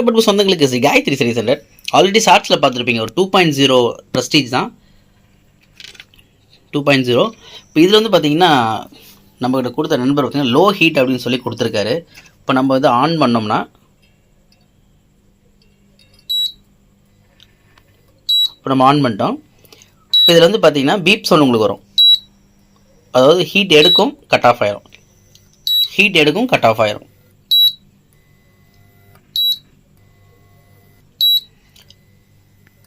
உடக்கப்பட்டு சொந்தங்களுக்கு ஸ்ரீ காயத்ரி சரி hundred already ஷார்ட்ஸில் பார்த்துருப்பீங்க ஒரு டூ பாயிண்ட் ஜீரோ ப்ரெஸ்டீஜ் தான். டூ பாயிண்ட் ஜீரோ இப்போ இதில் வந்து பார்த்தீங்கன்னா நம்மகிட்ட கொடுத்த நண்பர் பார்த்தீங்கன்னா லோ ஹீட் அப்படின்னு சொல்லி கொடுத்துருக்காரு. இப்போ நம்ம வந்து ஆன் பண்ணோம்னா இப்போ நம்ம ஆன் பண்ணிட்டோம். இப்போ இதில் வந்து பார்த்தீங்கன்னா பீப் சவுண்ட் உங்களுக்கு வரும். அதாவது ஹீட் எடுக்கும் கட் ஆஃப் ஆயிரும். ஹீட் எடுக்கும் கட் ஆஃப் ஆயிரும்.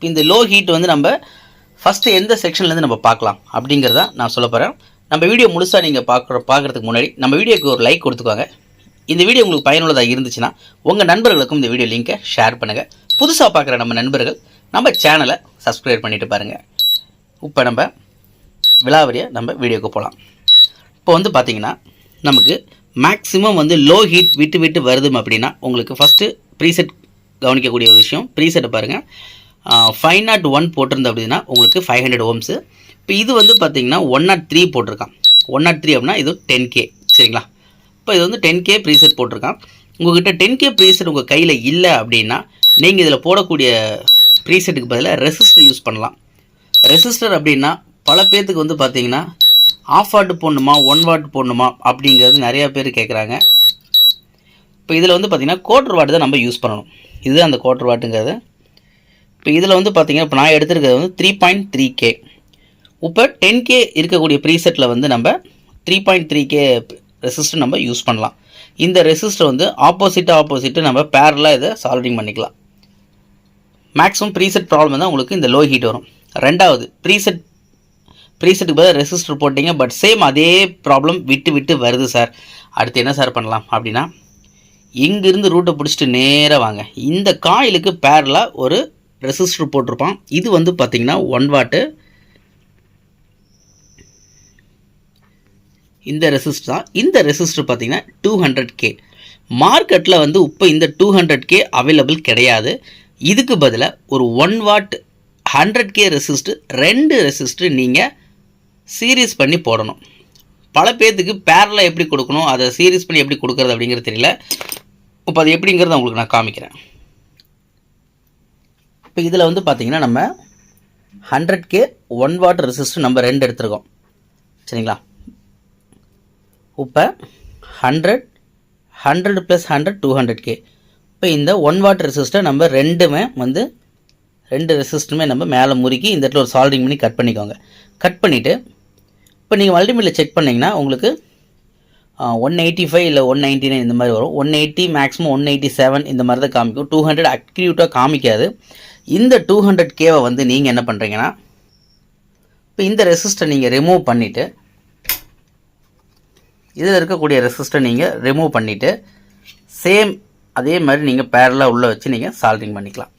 இந்த லோ ஹீட் வந்து நம்ம ஃபஸ்ட்டு எந்த செக்ஷன்லேருந்து நம்ம பார்க்கலாம் அப்படிங்கிறத நான் சொல்ல போகிறேன் நம்ம வீடியோ முழுசாக நீங்கள் பார்க்குற பார்க்குறதுக்கு முன்னாடி நம்ம வீடியோக்கு ஒரு லைக் கொடுத்துக்கோங்க. இந்த வீடியோ உங்களுக்கு பயனுள்ளதாக இருந்துச்சுன்னா உங்கள் நண்பர்களுக்கும் இந்த வீடியோ லிங்கை ஷேர் பண்ணுங்கள் புதுசாக பார்க்குற நம்ம நண்பர்கள் நம்ம சேனலை சப்ஸ்கிரைப் பண்ணிட்டு பாருங்கள் இப்போ நம்ம விலாவரியாக நம்ம வீடியோக்கு போகலாம் இப்போ வந்து பார்த்தீங்கன்னா நமக்கு மேக்ஸிமம் வந்து லோ ஹீட் விட்டு விட்டு வருது அப்படின்னா உங்களுக்கு ஃபஸ்ட்டு ப்ரீசெட் கவனிக்கக்கூடிய ஒரு விஷயம் ப்ரீசெட்டை பாருங்கள் ஃபைவ் நாட் ஒன் போட்டிருந்த அப்படின்னா உங்களுக்கு ஃபைவ் ஹண்ட்ரட் ஓம்ஸு இப்போ இது வந்து பார்த்தீங்கன்னா ஒன் நாட் த்ரீ போட்டிருக்கான். ஒன் நாட் த்ரீ அப்படின்னா இது டென் கே சரிங்களா? இப்போ இது வந்து டென் கே ப்ரீசெட் போட்டிருக்கான். உங்கள்கிட்ட டென் கே ப்ரீசெட் உங்கள் கையில் இல்லை அப்படின்னா நீங்கள் இதில் போடக்கூடிய ப்ரீசெட்டுக்கு பதிலாக ரெசிஸ்டர் யூஸ் பண்ணலாம். ரெசிஸ்டர் அப்படின்னா பல பேர்த்துக்கு வந்து பார்த்தீங்கன்னா ஆஃப் வாட் போடணுமா ஒன் வாட் போடணுமா அப்படிங்கிறது நிறையா பேர் கேட்குறாங்க இப்போ இதில் வந்து பார்த்திங்கன்னா கோட்டர் வாட்டு தான் நம்ம யூஸ் பண்ணணும். இதுதான் அந்த கோட்டர் வாட்டுங்கிறது இப்போ இதில் வந்து பார்த்தீங்கன்னா இப்போ நான் எடுத்திருக்கிறது வந்து த்ரீ பாயிண்ட் த்ரீ கே இப்போ டென் கே இருக்கக்கூடிய ப்ரீசெட்டில் வந்து நம்ம three point three K resistor நம்ம யூஸ் பண்ணலாம். இந்த ரெசிஸ்டர் வந்து ஆப்போசிட்டு ஆப்போசிட்டு நம்ம பேரலாக இதை சால்விங் பண்ணிக்கலாம். மேக்ஸிமம் ப்ரீசெட் ப்ராப்ளம் தான் உங்களுக்கு இந்த லோ ஹீட் வரும். ரெண்டாவது ப்ரீசெட் ப்ரீசெட்டுக்கு பதில் ரெசிஸ்டர் போட்டிங்க பட் சேம் அதே ப்ராப்ளம் விட்டு விட்டு வருது சார் அடுத்து என்ன சார் பண்ணலாம் அப்படின்னா இங்கிருந்து ரூட்டை பிடிச்சிட்டு நேராக வாங்க. இந்த காயிலுக்கு பேரலாக ஒரு ரெசிஸ்டர் போட்டிருப்பான். இது வந்து பார்த்திங்கன்னா ஒன் வாட்டு இந்த ரெசிஸ்டர் தான். இந்த ரெசிஸ்டர் பார்த்திங்கன்னா டூ ஹண்ட்ரட் கே மார்க்கெட்டில் வந்து இப்போ இந்த டூ ஹண்ட்ரட் கே அவைலபிள் கிடையாது. இதுக்கு பதிலாக ஒரு one watt hundred K resistor ரெண்டு ரெசிஸ்டர் நீங்கள் சீரியஸ் பண்ணி போடணும். பல பேர்த்துக்கு பேரலாக எப்படி கொடுக்கணும் அதை சீரியஸ் பண்ணி எப்படி கொடுக்குறது அப்படிங்கிறது தெரியல. இப்போ அது எப்படிங்கிறத உங்களுக்கு நான் காமிக்கிறேன். இப்போ இதில் வந்து பார்த்தீங்கன்னா நம்ம hundred K one watt resistor நம்ம ரெண்டு எடுத்திருக்கோம். சரிங்களா? இப்போ hundred hundred plus hundred two hundred K இப்போ இந்த ஒன் வாட் ரெசிஸ்டர் நம்ம ரெண்டுமே வந்து ரெண்டு ரெசிஸ்டருமே நம்ம மேலே முறுக்கி இந்த இடத்துல ஒரு சால்டிங் பண்ணி கட் பண்ணிக்கோங்க. கட் பண்ணிவிட்டு இப்போ நீங்கள் மல்டிமீட்டர் செக் பண்ணிங்கன்னா உங்களுக்கு ஒன் எயிட்டி ஃபைவ் இல்லை ஒன் நைன்ட்டி நைன் இந்த மாதிரி வரும். One eighty maximum one eighty seven இந்த மாதிரி தான் காமிக்கும். டூ ஹண்ட்ரட் அக்யூட்டாக காமிக்காது. இந்த டூ ஹண்ட்ரட் கேவை வந்து நீங்கள் என்ன பண்ணுறீங்கன்னா இப்போ இந்த ரெசிஸ்டர் நீங்கள் ரிமூவ் பண்ணிவிட்டு இதில் இருக்கக்கூடிய ரெசிஸ்டர் நீங்கள் ரிமூவ் பண்ணிவிட்டு சேம் அதே மாதிரி நீங்கள் பேரலாக உள்ளே வச்சு நீங்கள் சால்டிங் பண்ணிக்கலாம்.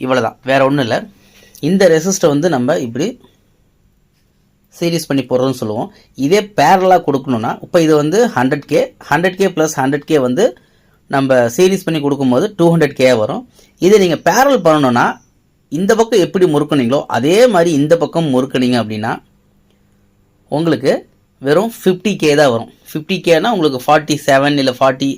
இவ்வளோ தான் வேறு ஒன்றும் இல்லை. இந்த ரெசிஸ்டர் வந்து நம்ம இப்படி சீரியஸ் பண்ணி போடுறோம்னு சொல்லுவோம். இதே பேரலாக கொடுக்கணுன்னா இப்போ இது வந்து hundred K hundred K plus hundred K வந்து நம்ம சீரிஸ் பண்ணி கொடுக்கும்போது டூ ஹண்ட்ரட் கே வரும். இதை நீங்கள் பேரல் பண்ணணும்னா இந்த பக்கம் எப்படி முறுக்குனீங்களோ அதே மாதிரி இந்த பக்கம் முறுக்குனீங்க அப்படின்னா உங்களுக்கு வெறும் ஃபிஃப்டி கே தான் வரும். ஃபிஃப்டி கேனால் உங்களுக்கு ஃபார்ட்டி செவன் இல்லை ஃபார்ட்டி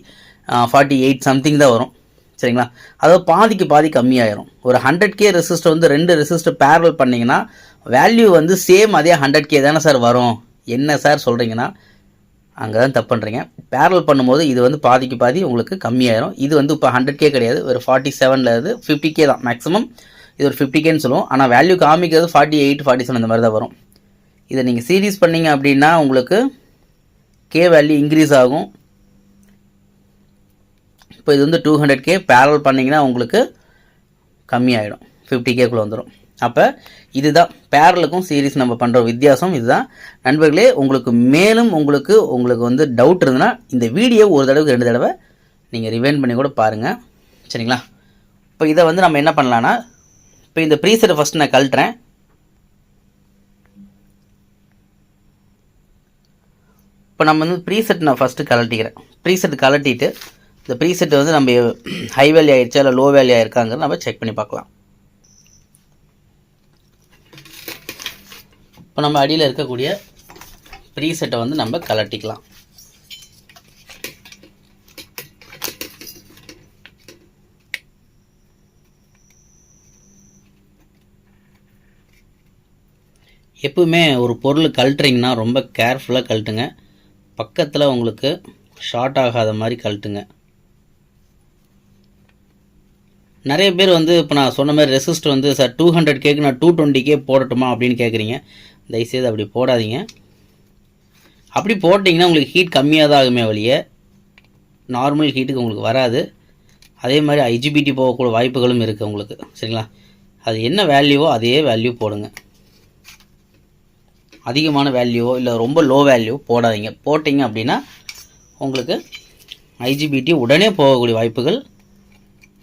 ஃபார்ட்டி எயிட் சம்திங் தான் வரும். சரிங்களா? அதாவது பாதிக்கு பாதி கம்மியாயிரும். ஒரு ஹண்ட்ரட் கே ரெசிஸ்டர் வந்து ரெண்டு ரெசிஸ்டர் பேரல் பண்ணிங்கன்னா வேல்யூ வந்து சேம் அதே ஹண்ட்ரட் கே தானே சார் வரும். என்ன சார் சொல்கிறீங்கன்னா அங்கே தான் தப்பு பண்ணுறீங்க பேரல் பண்ணும்போது இது வந்து பாதிக்கு பாதி உங்களுக்கு கம்மியாயிரும். இது வந்து இப்போ ஹண்ட்ரட் கே கிடையாது. ஒரு ஃபார்ட்டி செவனில் இருந்து ஃபிஃப்டி கே தான் மேக்ஸிமம் இது ஒரு ஃபிஃப்டி கேன்னு சொல்லுவோம். ஆனால் வேல்யூ காமிக்கிறது ஃபார்ட்டி எயிட் ஃபார்ட்டி செவன் இந்த மாதிரி தான் வரும். இதை நீங்கள் சீரீஸ் பண்ணீங்க அப்படின்னா உங்களுக்கு கே வேல்யூ இன்க்ரீஸ் ஆகும். இப்போ இது வந்து டூ ஹண்ட்ரட் கே பேரல் பண்ணிங்கன்னா உங்களுக்கு கம்மியாயிடும். ஃபிஃப்டி கேக்குள்ளே வந்துடும் அப்போ இதுதான் பேரலுக்கும் சீரீஸ் நம்ம பண்ணுற வித்தியாசம் இதுதான். நண்பர்களே உங்களுக்கு மேலும் உங்களுக்கு உங்களுக்கு வந்து டவுட் இருந்ததுன்னா இந்த வீடியோ ஒரு தடவைக்கு ரெண்டு தடவை நீங்கள் ரிவைண்ட் பண்ணி கூட பாருங்கள் சரிங்களா? இப்போ இதை வந்து நம்ம என்ன பண்ணலான்னா இப்போ இந்த ப்ரீசரை ஃபஸ்ட் நான் கழட்டுறேன். இப்போ நம்ம வந்து ப்ரீசெட் நான் ஃபஸ்ட்டு கழட்டிக்கிறேன். ப்ரீசெட் கலட்டிட்டு இந்த ப்ரீசெட் வந்து நம்ம ஹை வேல்யூ ஆயிடுச்சா இல்லை லோ வேல்யூ ஆயிருக்காங்கிறத நம்ம செக் பண்ணி பார்க்கலாம். இப்போ நம்ம அடியில் இருக்கக்கூடிய ப்ரீசெட்டை வந்து நம்ம கலட்டிக்கலாம். எப்பவுமே ஒரு பொருள் கழட்டுறீங்கன்னா ரொம்ப கேர்ஃபுல்லாக கழட்டுங்க. பக்கத்தில் உங்களுக்கு ஷார்ட் ஆகாத மாதிரி கழட்டுங்க. நிறைய பேர் வந்து இப்போ நான் சொன்ன மாதிரி ரெசிஸ்ட் வந்து சார் டூ ஹண்ட்ரட் கேக்கு நான் டூ டுவெண்ட்டி போடட்டுமா? அப்படின்னு கேட்குறீங்க தயவுசெய்து அப்படி போடாதீங்க. அப்படி போட்டிங்கன்னா உங்களுக்கு ஹீட் கம்மியாக தான் ஆகுமே வழிய நார்மல் ஹீட்டுக்கு உங்களுக்கு வராது. அதே மாதிரி ஐஜிபிடி போகக்கூடிய வாய்ப்புகளும் இருக்குது உங்களுக்கு சரிங்களா? அது என்ன வேல்யூவோ அதே வேல்யூ போடுங்க. அதிகமான வேல்யூவோ இல்லை ரொம்ப லோ வேல்யூ போடாதீங்க. போட்டிங்க அப்படின்னா உங்களுக்கு ஐஜிபிடி உடனே போகக்கூடிய வாய்ப்புகள்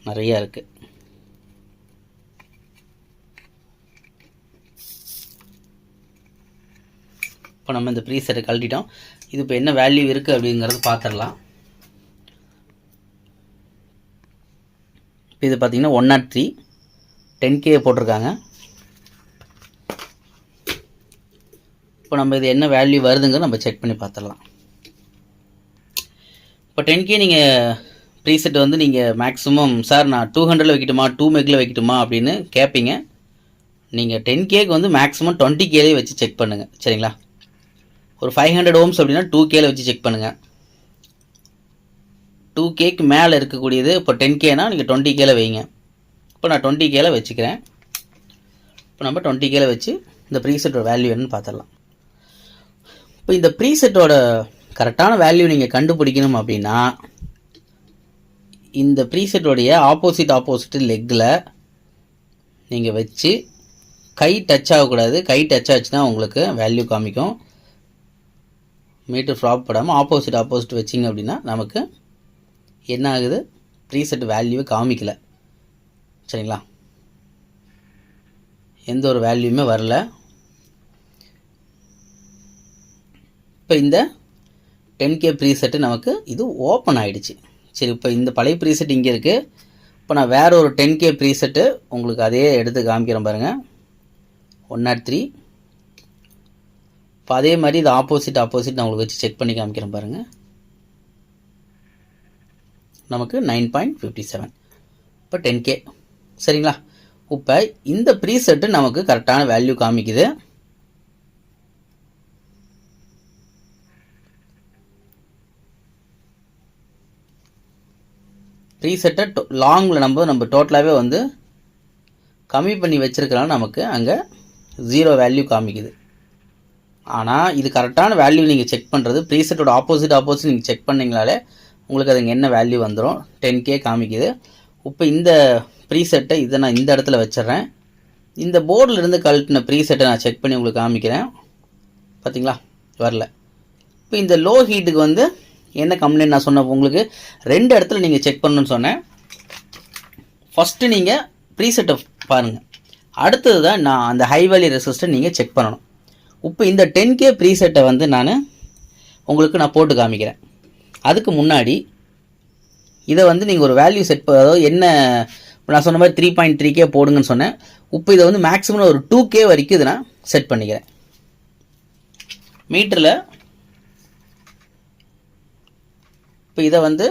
நிறையா இருக்குது இப்போ நம்ம இந்த ப்ரீசெட்டை கழட்டிட்டோம். இது இப்போ என்ன வேல்யூ இருக்குது அப்படிங்கிறது பார்த்துடலாம் இப்போ இது பார்த்தீங்கன்னா one naught three ten K போட்டிருக்காங்க. இப்போ நம்ம இது என்ன வேல்யூ வருதுங்க நம்ம செக் பண்ணி பார்த்துடலாம் இப்போ டென் கே நீங்கள் ப்ரீசெட் வந்து நீங்கள் மேக்ஸிமம் சார் நான் டூ ஹண்ட்ரடில் வைக்கட்டுமா? டூ மெக்கில் வைக்கட்டுமா? அப்படின்னு கேட்பீங்க நீங்கள் டென் கேக்கு வந்து மேக்ஸிமம் டுவெண்ட்டி கேலேயே வச்சு செக் பண்ணுங்கள் சரிங்களா? ஒரு ஃபைவ் ஹண்ட்ரட் ஓம்ஸ் அப்படின்னா டூ கேல வச்சு செக் பண்ணுங்கள் டூ கேக்கு மேலே இருக்கக்கூடியது இப்போ டென் கேனா நீங்கள் டுவெண்ட்டி கேல வைங்க. இப்போ நான் டுவெண்ட்டி கேல வச்சுக்கிறேன். இப்போ நம்ம டுவெண்ட்டி கேல வச்சு இந்த ப்ரீசெட்டோட வேல்யூ என்னன்னு பார்த்துடலாம். இப்போ இந்த ப்ரீசெட்டோட கரெக்டான வேல்யூ நீங்கள் கண்டுபிடிக்கணும் அப்படின்னா இந்த ப்ரீசெட்டோடைய ஆப்போசிட் ஆப்போசிட் லெக்கில் நீங்கள் வச்சு கை டச் ஆகக்கூடாது. கை டச் ஆச்சுன்னா உங்களுக்கு வேல்யூ காமிக்கும். மீட்டர் ஃப்ராப் படாமல் ஆப்போசிட் ஆப்போசிட் வச்சிங்க அப்படின்னா நமக்கு என்ன ஆகுது? ப்ரீசெட் வேல்யூவை காமிக்கல. சரிங்களா? எந்த ஒரு வேல்யூமே வரல. இப்போ இந்த டென் கே ப்ரீசெட்டு நமக்கு இது ஓப்பன் ஆகிடுச்சு சரி இப்போ இந்த பழைய ப்ரீசெட் இங்கே இருக்குது இப்போ நான் வேறு ஒரு டென் கே ப்ரீசெட்டு உங்களுக்கு அதே எடுத்து காமிக்கிறேன் பாருங்கள் ஒன் நாட் த்ரீ இப்போ அதே மாதிரி இது ஆப்போசிட் ஆப்போசிட் நான் உங்களுக்கு வச்சு செக் பண்ணி காமிக்கிறேன் பாருங்கள் நமக்கு நைன் பாயிண்ட் ஃபிஃப்டி செவன் இப்போ டென் கே சரிங்களா? இப்போ இந்த ப்ரீசெட்டு நமக்கு கரெக்டான வேல்யூ காமிக்குது. ப்ரீசெட்டை லாங்கில் நம்ம நம்ம டோட்டலாகவே வந்து கம்மி பண்ணி வச்சிருக்கனால நமக்கு அங்கே ஜீரோ வேல்யூ காமிக்குது. ஆனால் இது கரெக்டான வேல்யூ நீங்கள் செக் பண்ணுறது ப்ரீசெட்டோட ஆப்போசிட் ஆப்போசிட் நீங்கள் செக் பண்ணிங்களாலே உங்களுக்கு அதுங்க என்ன வேல்யூ வந்துடும் டென் கே காமிக்குது. இப்போ இந்த ப்ரீசெட்டை இதை நான் இந்த இடத்துல வச்சிடுறேன். இந்த போர்டில் இருந்து கழட்டின ப்ரீசெட்டை நான் செக் பண்ணி உங்களுக்கு காமிக்கிறேன். பார்த்தீங்களா வரல. இப்போ இந்த லோ ஹீட்டுக்கு வந்து என்ன கம்ப்ளைண்ட் நான் சொன்ன உங்களுக்கு ரெண்டு இடத்துல நீங்கள் செக் பண்ணணும்னு சொன்னேன். ஃபஸ்ட்டு நீங்கள் ப்ரீசெட்டை பாருங்கள் அடுத்தது தான் நான் அந்த ஹை வேல்யூ ரெசிஸ்டை நீங்கள் செக் பண்ணணும். இப்போ இந்த டென் கே ப்ரீசெட்டை வந்து நான் உங்களுக்கு நான் போட்டு காமிக்கிறேன். அதுக்கு முன்னாடி இதை வந்து நீங்கள் ஒரு வேல்யூ செட் அதாவது என்ன நான் சொன்ன மாதிரி த்ரீ பாயிண்ட் த்ரீ கே போடுங்கன்னு சொன்னேன். இப்போ இதை வந்து மேக்ஸிமம் ஒரு டூ கே வரைக்கும் இதை நான் செட் பண்ணிக்கிறேன். மீட்டரில் இப்போ இதை வந்து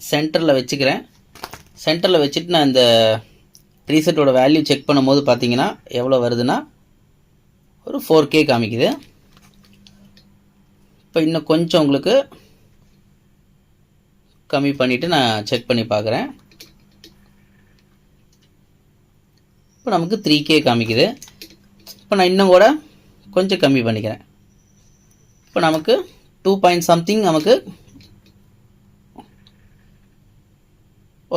சென்டரில் வச்சுக்கிறேன். சென்டரில் வச்சுட்டு நான் இந்த ரீசெட்டோட வேல்யூ செக் பண்ணும்போது பார்த்தீங்கன்னா எவ்வளோ வருதுன்னா ஒரு ஃபோர் கே காமிக்குது. இப்போ இன்னும் கொஞ்சம் உங்களுக்கு கம்மி பண்ணிவிட்டு நான் செக் பண்ணி பார்க்குறேன். இப்போ நமக்கு த்ரீ கே காமிக்குது. இப்போ நான் இன்னும் கூட கொஞ்சம் கம்மி பண்ணிக்கிறேன். இப்போ நமக்கு டூ பாயிண்ட் சம்திங் நமக்கு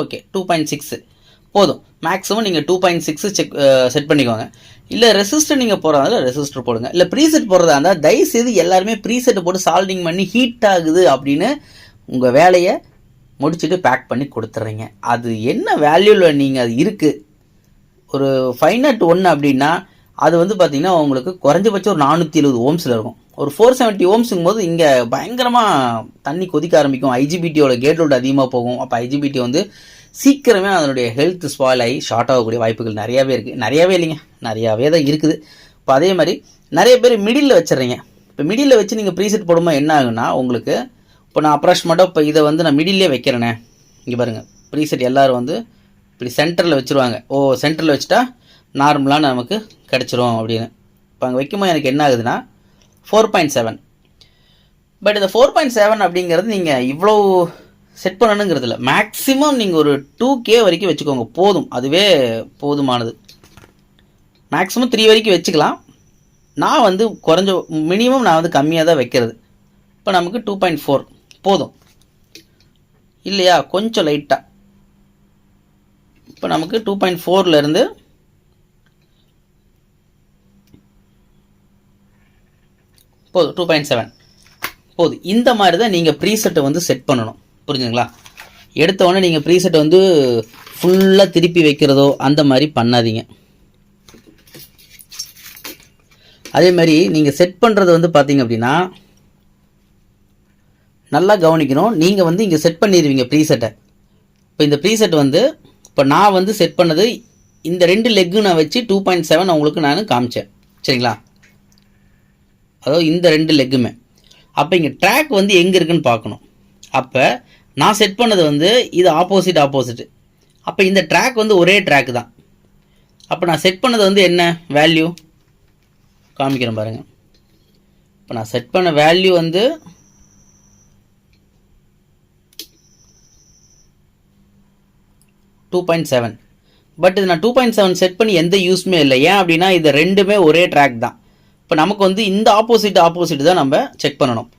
ஓகே டூ பாயிண்ட் சிக்ஸு போதும். மேக்ஸிமம் நீங்கள் two point six check set பண்ணிக்கோங்க. இல்லை ரெசிஸ்டர் நீங்கள் போகிறதா ரெசிஸ்டர் போடுங்க. இல்லை ப்ரீசெட் போடுறதா இருந்தால் தயவுசெய்து எல்லாருமே ப்ரீசெட் போட்டு சால்டிங் பண்ணி ஹீட் ஆகுது அப்படின்னு உங்கள் வேலையை முடிச்சுட்டு பேக் பண்ணி கொடுத்துட்றீங்க அது என்ன வேல்யூவில் நீங்கள் அது இருக்குது ஒரு ஃபைவ் நாட் ஒன்று அப்படின்னா அது வந்து பார்த்திங்கன்னா உங்களுக்கு குறைஞ்சபட்சம் ஒரு நானூற்றி எழுபது ஓம்ஸில் இருக்கும். ஒரு ஃபோர் செவன்ட்டி ஓம்ஸுங்கும் போது இங்கே பயங்கரமாக தண்ணி கொதிக்க ஆரம்பிக்கும். ஐஜிபிடியோட கேட் லோட் அதிகமாக போகும். அப்போ ஐஜிபிடி வந்து சீக்கிரமே அதனுடைய ஹெல்த் ஸ்பாயில் ஆகி ஷார்ட் ஆகக்கூடிய வாய்ப்புகள் நிறையாவே இருக்குது நிறையாவே இல்லைங்க. நிறையாவே தான் இருக்குது. இப்போ அதே மாதிரி நிறைய பேர் மிடில் வச்சிடுறீங்க. இப்போ மிடில் வச்சு நீங்கள் ப்ரீசெட் போடும்போது என்ன ஆகுன்னா உங்களுக்கு இப்போ நான் அப்ராக்சிமேட்டாக இப்போ இதை வந்து நான் மிடிலே வைக்கிறேனே. இங்கே பாருங்கள் ப்ரீசெட் எல்லோரும் வந்து இப்படி சென்டரில் வச்சுருவாங்க. ஓ சென்டரில் வச்சுட்டா நார்மலாக நமக்கு கிடச்சிரும் அப்படின்னு. இப்போ அங்கே வைக்கும்போது எனக்கு என்ன ஆகுதுன்னா ஃபோர் பாயிண்ட் செவன் பட் இந்த ஃபோர் பாயிண்ட் செவன் அப்படிங்கிறது நீங்கள் இவ்வளோ செட் பண்ணணுங்கிறது இல்லை மேக்ஸிமம் நீங்கள் ஒரு டூ கே வரைக்கும் வச்சுக்கோங்க. போதும். அதுவே போதுமானது. மேக்ஸிமம் த்ரீ வரைக்கும் வச்சுக்கலாம். நான் வந்து குறைஞ்ச மினிமம் நான் வந்து கம்மியாக தான் வைக்கிறது. இப்போ நமக்கு டூ பாயிண்ட் ஃபோர் போதும். இல்லையா? கொஞ்சம் லைட்டாக இப்போ நமக்கு டூ பாயிண்ட் ஃபோர்லேருந்து போதும். டூ பாயிண்ட் செவன் போதும். இந்த மாதிரி தான் நீங்கள் ப்ரீசெட்டை வந்து செட் பண்ணணும். புரிஞ்சுங்களா எடுத்த உடனே நீங்கள் ப்ரீசெட்டை வந்து ஃபுல்லாக திருப்பி வைக்கிறதோ அந்த மாதிரி பண்ணாதீங்க. அதே மாதிரி நீங்கள் செட் பண்ணுறது வந்து பார்த்தீங்க அப்படின்னா நல்லா கவனிக்கணும். நீங்கள் வந்து இங்கே செட் பண்ணிடுவீங்க ப்ரீசெட்டை இப்போ இந்த ப்ரீசெட் வந்து இப்போ நான் வந்து செட் பண்ணது இந்த ரெண்டு லெக்கு நான் வச்சு டூ பாயிண்ட் செவன் உங்களுக்கு நான் காமிச்சேன். சரிங்களா? அதாவது இந்த ரெண்டு லெக்குமே அப்போ இங்கே ட்ராக் வந்து எங்கே இருக்குன்னு பார்க்கணும். அப்போ நான் செட் பண்ணது வந்து இது ஆப்போசிட் ஆப்போசிட் அப்போ இந்த ட்ராக் வந்து ஒரே ட்ராக் தான். அப்போ நான் செட் பண்ணது வந்து என்ன? வேல்யூ காமிக்கிறேன் பாருங்கள் இப்போ நான் செட் பண்ண வேல்யூ வந்து டூ பாயிண்ட் செவன் பட் இது நான் டூ பாயிண்ட் செவன் செட் பண்ணி எந்த யூஸ்மே இல்லை. ஏன் அப்படின்னா இது ரெண்டுமே ஒரே ட்ராக் தான். இப்போ நமக்கு வந்து இந்த ஆப்போசிட் ஆப்போசிட் தான் நம்ம செக் பண்ணணும்.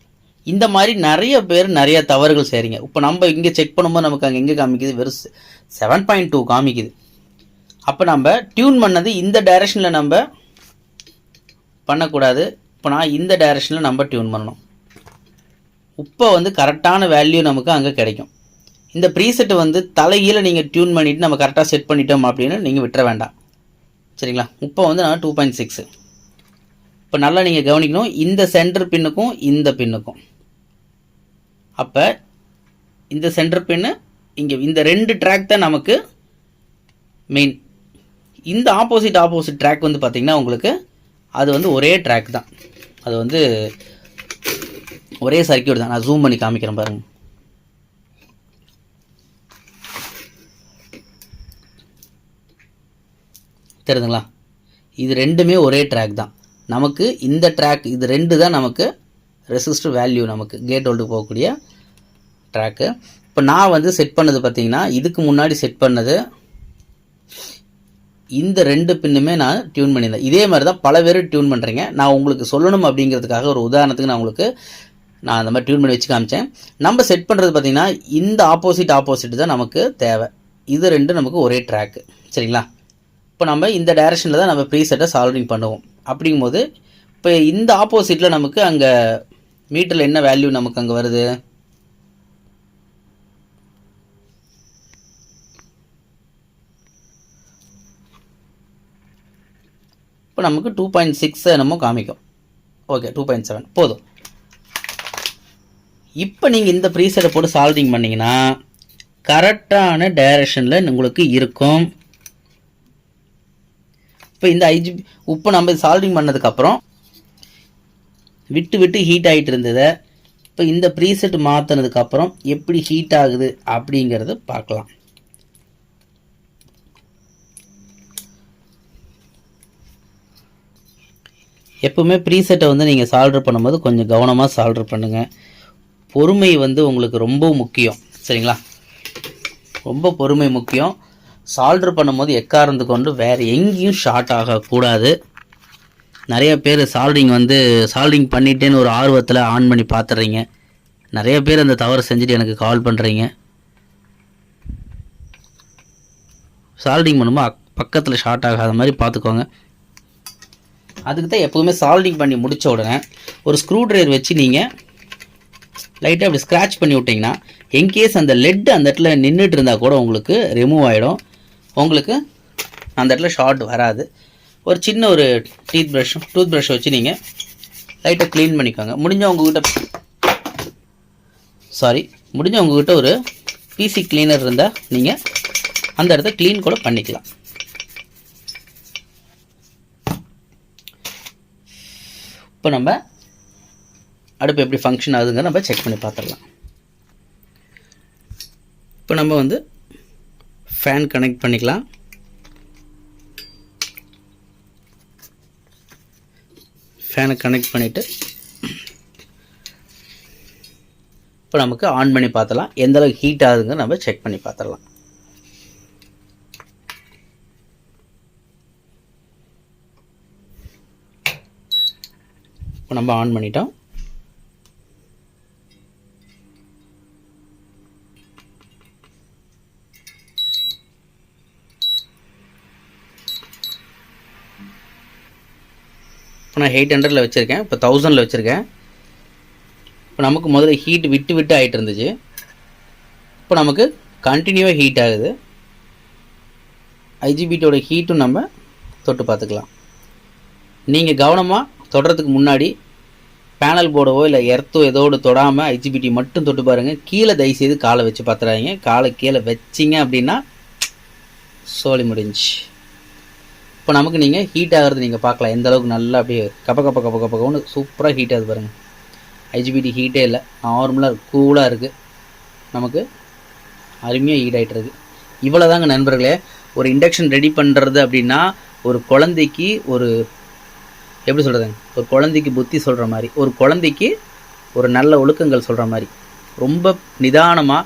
இந்த மாதிரி நிறைய பேர் நிறைய தவறுகள் செய்கிறீங்க இப்போ நம்ம இங்கே செக் பண்ணும்போது நமக்கு அங்கே எங்கே காமிக்குது? வெறும் செவன் பாயிண்ட் டூ காமிக்குது. அப்போ நம்ம டியூன் பண்ணது இந்த டைரெக்ஷனில் நம்ம பண்ணக்கூடாது. இப்போ நான் இந்த டைரெக்ஷனில் நம்ம டியூன் பண்ணணும். இப்போ வந்து கரெக்டான வேல்யூ நமக்கு அங்கே கிடைக்கும். இந்த ப்ரீசெட்டு வந்து தலைகீழ நீங்கள் டியூன் பண்ணிவிட்டு நம்ம கரெக்டாக செட் பண்ணிட்டோம் அப்படின்னு நீங்கள் விட்டுற வேண்டாம். சரிங்களா? இப்போ வந்து நான் டூ பாயிண்ட் சிக்ஸு இப்போ நல்லா நீங்கள் கவனிக்கணும். இந்த சென்டர் பின்னுக்கும் இந்த பின்னுக்கும். அப்போ இந்த சென்டர் பின்னு இங்கே இந்த ரெண்டு ட்ராக் தான் நமக்கு மெயின் இந்த ஆப்போசிட் ஆப்போசிட் ட்ராக் வந்து பார்த்திங்கன்னா உங்களுக்கு அது வந்து ஒரே ட்ராக் தான். அது வந்து ஒரே சர்க்கியூட் தான். நான் ஜூம் பண்ணி காமிக்கிறேன் பாருங்கள் தெரியுதுங்களா? இது ரெண்டுமே ஒரே ட்ராக் தான். நமக்கு இந்த ட்ராக் இது ரெண்டு தான் நமக்கு ரெசிஸ்டர் வேல்யூ நமக்கு கேட் ஹோல்டு போகக்கூடிய ட்ராக்கு இப்போ நான் வந்து செட் பண்ணது பார்த்தீங்கன்னா இதுக்கு முன்னாடி செட் பண்ணது இந்த ரெண்டு பின்னுமே நான் டியூன் பண்ணியிருந்தேன். இதே மாதிரி தான் பல பேர் டியூன் பண்ணுறீங்க நான் உங்களுக்கு சொல்லணும் அப்படிங்கிறதுக்காக ஒரு உதாரணத்துக்கு நான் உங்களுக்கு நான் அந்த மாதிரி டியூன் பண்ணி வச்சு காமிச்சேன். நம்ம செட் பண்ணுறது பார்த்திங்கன்னா இந்த ஆப்போசிட் ஆப்போசிட் தான் நமக்கு தேவை. இது ரெண்டு நமக்கு ஒரே ட்ராக்கு சரிங்களா? இப்போ நம்ம இந்த டைரெக்ஷனில் தான் நம்ம ப்ரீசெட்டை சால்விங் பண்ணுவோம். அப்படிங்கும்போது இப்போ இந்த ஆப்போசிட்டில் நமக்கு அங்கே மீட்டரில் என்ன வேல்யூ நமக்கு அங்கே வருது? இப்போ நமக்கு டூ பாயிண்ட் சிக்ஸ் என்னமோ காமிக்கும். ஓகே டூ பாயிண்ட் செவன் போதும். இப்போ நீங்கள் இந்த ப்ரீசெட்டை போட்டு சால்விங் பண்ணிங்கன்னா கரெக்டான டைரக்ஷனில் உங்களுக்கு இருக்கும். இப்போ இந்த ஐஜிபி இப்போ நம்ம சால்விங் பண்ணதுக்கப்புறம் விட்டு விட்டு ஹீட் ஆகிட்டு இருந்ததை இப்போ இந்த ப்ரீசெட் மாற்றினதுக்கப்புறம் எப்படி ஹீட் ஆகுது அப்படிங்கிறத பார்க்கலாம். எப்போவுமே ப்ரீசெட்டை வந்து நீங்கள் சால்டர் பண்ணும்போது கொஞ்சம் கவனமாக சால்டர் பண்ணுங்கள் பொறுமை வந்து உங்களுக்கு ரொம்ப முக்கியம். சரிங்களா? ரொம்ப பொறுமை முக்கியம். சால்டர் பண்ணும்போது எக்காரந்து கொண்டு வேறு எங்கேயும் ஷார்ட் ஆகக்கூடாது. நிறைய பேர் சால்டிங் வந்து சால்டிங் பண்ணிட்டேன்னு ஒரு ஆர்வத்தில் ஆன் பண்ணி பார்த்துட்றீங்க நிறைய பேர் அந்த தவறு செஞ்சுட்டு எனக்கு கால் பண்ணுறீங்க சால்டிங் பண்ணும்போது அக்- பக்கத்தில் ஷார்ட் ஆகாத மாதிரி பார்த்துக்கோங்க அதுக்கு தான் எப்போவுமே சால்டிங் பண்ணி முடித்த உடனே ஒரு ஸ்க்ரூ ட்ரைவர் வச்சு நீங்கள் லைட்டாக அப்படி ஸ்க்ராட்ச் பண்ணி விட்டிங்கன்னா இன்கேஸ் அந்த லெட் அந்த இடத்துல நின்றுட்டு இருந்தால் கூட உங்களுக்கு ரிமூவ் ஆகிடும் உங்களுக்கு அந்த இடத்துல ஷார்ட் வராது. ஒரு சின்ன ஒரு டீத் ப்ரஷ் டூத் ப்ரஷ் வச்சு நீங்கள் லைட்டாக க்ளீன் பண்ணிக்கோங்க. முடிஞ்ச உங்ககிட்ட சாரி முடிஞ்ச உங்ககிட்ட ஒரு பிசி கிளீனர் இருந்தால் நீங்கள் அந்த இடத்த க்ளீன் கூட பண்ணிக்கலாம். இப்போ நம்ம அடுப்பு எப்படி ஃபங்க்ஷன் ஆகுதுங்க நம்ம செக் பண்ணி பார்த்துடலாம். இப்போ நம்ம வந்து ஃபேன் கனெக்ட் பண்ணிக்கலாம். ஃபேனை கனெக்ட் பண்ணிவிட்டு இப்போ நமக்கு ஆன் பண்ணி பார்த்தலாம் எந்த அளவுக்கு ஹீட் ஆகுதுங்க நம்ம செக் பண்ணி பார்த்துடலாம். இப்போ நம்ம ஆன் பண்ணிட்டோம். இப்போ நான் எயிட் ஹண்ட்ரடில் வச்சுருக்கேன். இப்போ தௌசண்டில் வச்சுருக்கேன். இப்போ நமக்கு முதல்ல ஹீட் விட்டு விட்டு ஆகிட்டு இருந்துச்சு. இப்போ நமக்கு கண்டினியூவாக ஹீட் ஆகுது. ஐஜிபிடியோட ஹீட்டும் நம்ம தொட்டு பார்த்துக்கலாம். நீங்கள் கவனமாக தொடுறதுக்கு முன்னாடி பேனல் போர்டவோ இல்லை எர்த்தோ ஏதோடு தொடாமல் ஐஜிபிடி மட்டும் தொட்டு பாருங்கள் கீழே தயவுசெய்து காலை வச்சு பார்த்துறாங்க காலை கீழே வச்சிங்க அப்படின்னா சோழி முடிஞ்சு இப்போ நமக்கு நீங்கள் ஹீட் ஆகிறது நீங்கள் பார்க்கலாம். எந்த அளவுக்கு நல்லா அப்படியே கப்ப கப்ப கப்ப கப்பன்னு சூப்பராக ஹீட் ஆகுது பாருங்கள் ஐஜிபிடி ஹீட்டே இல்லை. நார்மலாக கூலாக இருக்குது நமக்கு அருமையாக ஹீட் ஆகிட்டு இருக்கு. இவ்வளோ தாங்க நண்பர்களே. ஒரு இண்டக்ஷன் ரெடி பண்ணுறது அப்படின்னா ஒரு குழந்தைக்கு ஒரு எப்படி சொல்கிறதுங்க ஒரு குழந்தைக்கு புத்தி சொல்கிற மாதிரி. ஒரு குழந்தைக்கு ஒரு நல்ல ஒழுக்கங்கள் சொல்கிற மாதிரி. ரொம்ப நிதானமாக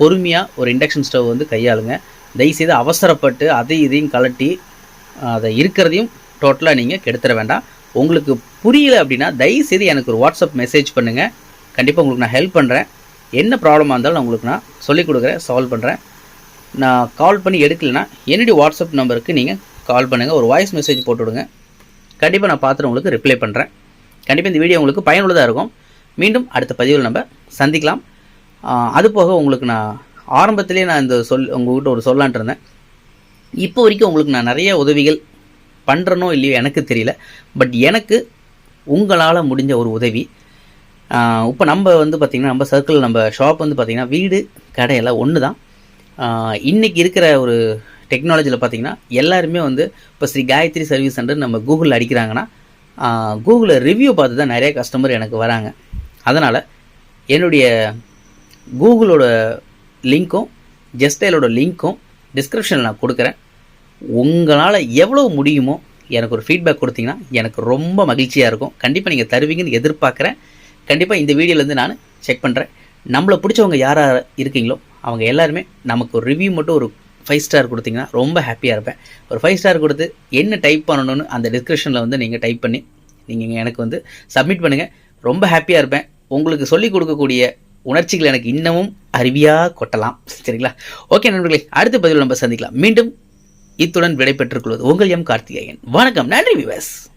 பொறுமையாக ஒரு இண்டக்ஷன் ஸ்டவ் வந்து கையாளுங்க. தயவுசெய்து அவசரப்பட்டு அதை இதையும் கலட்டி அதை இருக்கிறதையும் டோட்டலாக நீங்கள் கெடுத்துட வேண்டாம். உங்களுக்கு புரியல அப்படின்னா தயவுசெய்து எனக்கு ஒரு வாட்ஸ்அப் மெசேஜ் பண்ணுங்கள் கண்டிப்பாக உங்களுக்கு நான் ஹெல்ப் பண்ணுறேன் என்ன ப்ராப்ளமாக இருந்தாலும் நான் உங்களுக்கு நான் சொல்லிக் கொடுக்குறேன் சால்வ் பண்ணுறேன் நான் கால் பண்ணி எடுக்கலைன்னா என்னுடைய வாட்ஸ்அப் நம்பருக்கு நீங்கள் கால் பண்ணுங்கள் ஒரு வாய்ஸ் மெசேஜ் போட்டுவிடுங்க கண்டிப்பாக நான் பார்த்துட்டு உங்களுக்கு ரிப்ளை பண்ணுறேன் கண்டிப்பாக இந்த வீடியோ உங்களுக்கு பயனுள்ளதாக இருக்கும். மீண்டும் அடுத்த பதிவில் நம்ம சந்திக்கலாம். அது போக உங்களுக்கு நான் ஆரம்பத்திலே நான் இந்த சொல் உங்கள்கிட்ட ஒரு சொல்லான்ட்டு இருந்தேன். இப்போ வரைக்கும் உங்களுக்கு நான் நிறைய உதவிகள் பண்ணுறனோ இல்லையோ எனக்கு தெரியல. பட் எனக்கு உங்களால் முடிஞ்ச ஒரு உதவி. இப்போ நம்ம வந்து பார்த்திங்கன்னா நம்ம சர்க்கிள் நம்ம ஷாப் வந்து பார்த்திங்கன்னா வீடு கடையெல்லாம் ஒன்று தான் இன்றைக்கி இருக்கிற ஒரு டெக்னாலஜியில் பார்த்திங்கன்னா எல்லாருமே வந்து இப்போ ஸ்ரீ காயத்ரி சர்வீஸ் சென்டர் நம்ம கூகுளில் அடிக்கிறாங்கன்னா கூகுளில் ரிவ்யூ பார்த்து தான் நிறைய கஸ்டமர் எனக்கு வராங்க. அதனால் என்னுடைய கூகுளோட லிங்க்கும் ஜெஸ்டைலோட லிங்க்கும் டிஸ்கிரிப்ஷனில் நான் கொடுக்குறேன். உங்களால் எவ்வளோ முடியுமோ எனக்கு ஒரு ஃபீட்பேக் கொடுத்தீங்கன்னா எனக்கு ரொம்ப மகிழ்ச்சியாக இருக்கும். கண்டிப்பாக நீங்கள் தருவீங்கன்னு எதிர்பார்க்குறேன். கண்டிப்பாக இந்த வீடியோலேருந்து நான் செக் பண்ணுறேன் நம்மளை பிடிச்சவங்க யாராக இருக்கீங்களோ அவங்க எல்லாருமே நமக்கு ஒரு ரிவ்யூ மட்டும் ஒரு ஃபைவ் ஸ்டார் கொடுத்தீங்கன்னா ரொம்ப ஹாப்பியாக இருப்பேன். ஒரு ஃபைவ் ஸ்டார் கொடுத்து என்ன டைப் பண்ணணும்னு அந்த டிஸ்கிரிப்ஷனில் வந்து நீங்கள் டைப் பண்ணி நீங்கள் எனக்கு வந்து சப்மிட் பண்ணுங்கள் ரொம்ப ஹாப்பியாக இருப்பேன். உங்களுக்கு சொல்லிக் கொடுக்கக்கூடிய உணர்ச்சிகள் எனக்கு இன்னமும் அருவியாக கொட்டலாம். சரிங்களா? ஓகே நண்பர்களே அடுத்த பதிவில் நம்ம சந்திக்கலாம். மீண்டும் இத்துடன் விடைபெற்றுக் கொள்வது உங்கள் எம் கார்த்திகேயன். வணக்கம் நன்றி விவஸ்